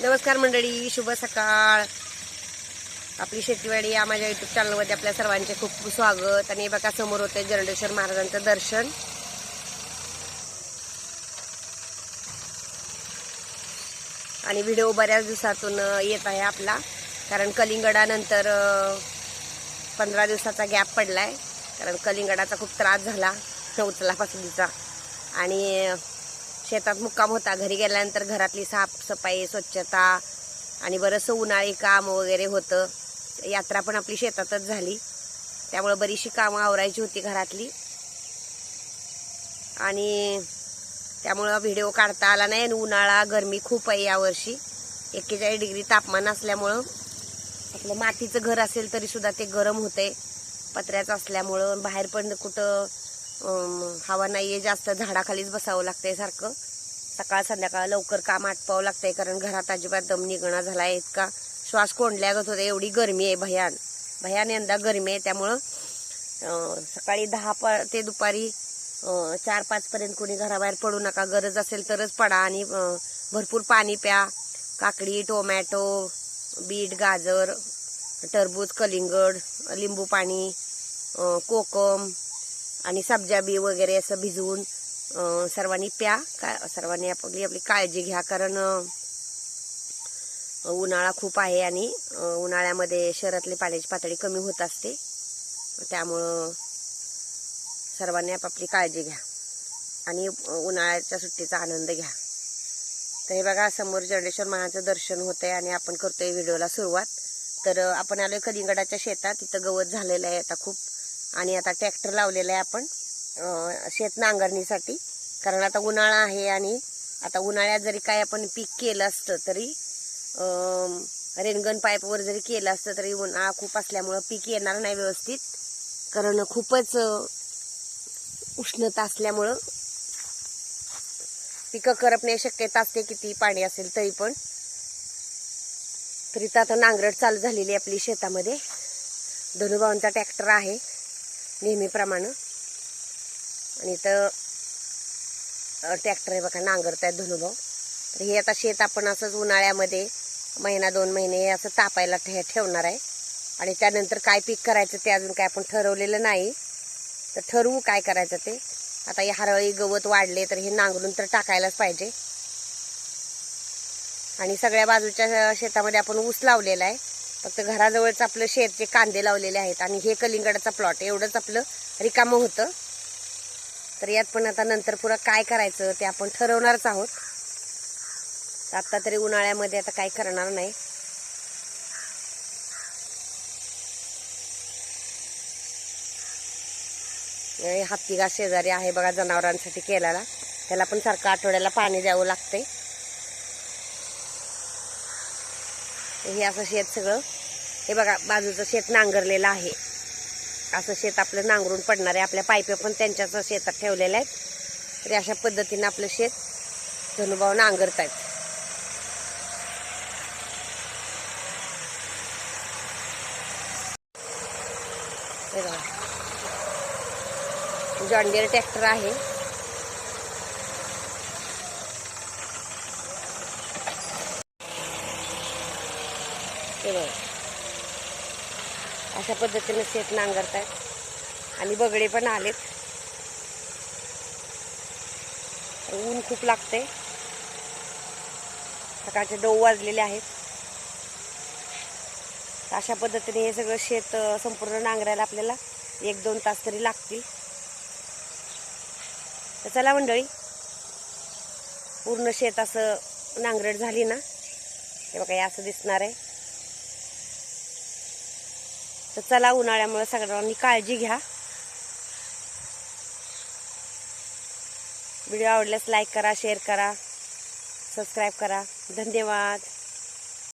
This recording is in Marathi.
नमस्कार मंडळी शुभ सकाळ. आपली शेतीवाडी या माझ्या युट्यूब चॅनलमध्ये आपल्या सर्वांचे खूप खूप स्वागत. आणि बघा समोर होते जनडेश्वर महाराजांचं दर्शन. आणि व्हिडिओ बऱ्याच दिवसातून येत आहे आपला. कारण कलिंगडानंतर पंधरा दिवसाचा गॅप पडला आहे कारण कलिंगडाचा खूप त्रास झाला उचलापासूनचा आणि शेतात मुक्काम होता. घरी गेल्यानंतर घरातली साफसफाई स्वच्छता आणि बरंचसं उन्हाळी काम वगैरे होतं. यात्रा पण आपली शेतातच झाली. त्यामुळं बरीचशी कामं आवरायची होती घरातली. आणि त्यामुळं व्हिडिओ काढता आला नाही आणि उन्हाळा गरमी खूप आहे यावर्षी एक्केचाळीस डिग्री तापमान असल्यामुळं आपलं मातीचं घर असेल तरीसुद्धा ते गरम होते पत्र्याचं असल्यामुळं बाहेर पण कुठं हवा नाही आहे जास्त झाडाखालीच बसावं लागतंय सारखं. सकाळ संध्याकाळ लवकर काम आटपावं लागतंय कारण घरात अजिबात दम निघणा झाला आहे इतका श्वास कोंडल्यागत होता एवढी गरमी आहे भयान. भयान यंदा गरमी आहे त्यामुळं सकाळी दहा प ते दुपारी चार पाचपर्यंत कुणी कोणी घराबाहेर पडू नका गरज असेल तरच पडा आणि भरपूर पाणी प्या. काकडी टोमॅटो बीट गाजर टरबूज कलिंगड लिंबू पाणी कोकम आणि सब्जा बी वगैरे असं भिजवून सर्वांनी प्या. का सर्वांनी आपली आपली काळजी घ्या. कारण उन्हाळा खूप आहे आणि उन्हाळ्यामध्ये शहरातली पाण्याची पातळी कमी होत असते. त्यामुळं सर्वांनी आपापली काळजी घ्या. आणि उन्हाळ्याच्या सुट्टीचा आनंद घ्या. तर हे बघा समोर जडेश्वर महाचं दर्शन होतंय आणि आपण करतोय व्हिडिओला सुरुवात. तर आपण आलोय कलिंगडाच्या शेतात. तिथं गवत झालेलं आहे. आता खूप आणि आता ट्रॅक्टर लावलेला आहे आपण शेत नांगरणीसाठी. कारण आता उन्हाळा आहे आणि आता उन्हाळ्यात जरी काय आपण पीक केलं असतं तरी रेनगन पाईपवर जरी केलं असतं तरी उन्हाळा खूप असल्यामुळं पीक येणार नाही व्यवस्थित. कारण खूपच उष्णता असल्यामुळं पिकं करपण्याची शक्यता असते किती पाणी असेल तरी पण. तरी तर आता नांगरट चालू झालेली आहे आपली शेतामध्ये. धनुभावांचा ट्रॅक्टर आहे. नेहमीप्रमाणे. आणि इथं ट्रॅक्टर आहे बघा नांगरत आहेत धनुभाऊ तर हे आता शेत आपण असंच उन्हाळ्यामध्ये महिना दोन महिने हे असं तापायला ठे ठेवणार आहे. आणि त्यानंतर काय पीक करायचं ते अजून काय आपण ठरवलेलं नाही. तर ठरवू काय करायचं ते. आता हे हरळी गवत वाढले तर हे नांगरून तर टाकायलाच पाहिजे. आणि सगळ्या बाजूच्या शेतामध्ये आपण ऊस लावलेला आहे. फक्त घराजवळच आपलं शेरचे कांदे लावलेले आहेत आणि हे कलिंगडाचा प्लॉट एवढंच आपलं रिकामं होतं. तर यात पण आता नंतर पुरा काय करायचं ते आपण ठरवणारच आहोत. तर आत्ता तरी उन्हाळ्यामध्ये आता काय करणार नाही. हे हत्ती शेजारी आहे बघा जनावरांसाठी केलेला. त्याला पण सारखं आठवड्याला पाणी द्यावं लागतंय. हे असं शेत सगळं. हे बघा बाजूचं शेत नांगरलेलं आहे. असं शेत आपलं नांगरून पडणार आहे. आपल्या पायप्या पण त्यांच्याच शेतात ठेवलेल्या आहेत. तरी अशा पद्धतीनं आपलं शेत धनुभाव नांगरत आहेत जॉन्डियर ट्रॅक्टर आहे. हे बघा. अशा पद्धतीने शेत नांगरतायत आणि बगडे पण आलेत. ऊन खूप लागते सकाळचे नऊ वाजलेले आहेत. तर अशा पद्धतीने हे सगळं शेत संपूर्ण नांगरायला आपल्याला एक दोन तास तरी लागतील. तर चला मंडळी पूर्ण शेत असं नांगरट झाली ना? हे बघा असं दिसणार आहे. तर चला उन्हाळ्यामुळे सगळ्यांनी काळजी घ्या. व्हिडिओ आवडल्यास लाईक करा शेअर करा सबस्क्राईब करा. धन्यवाद.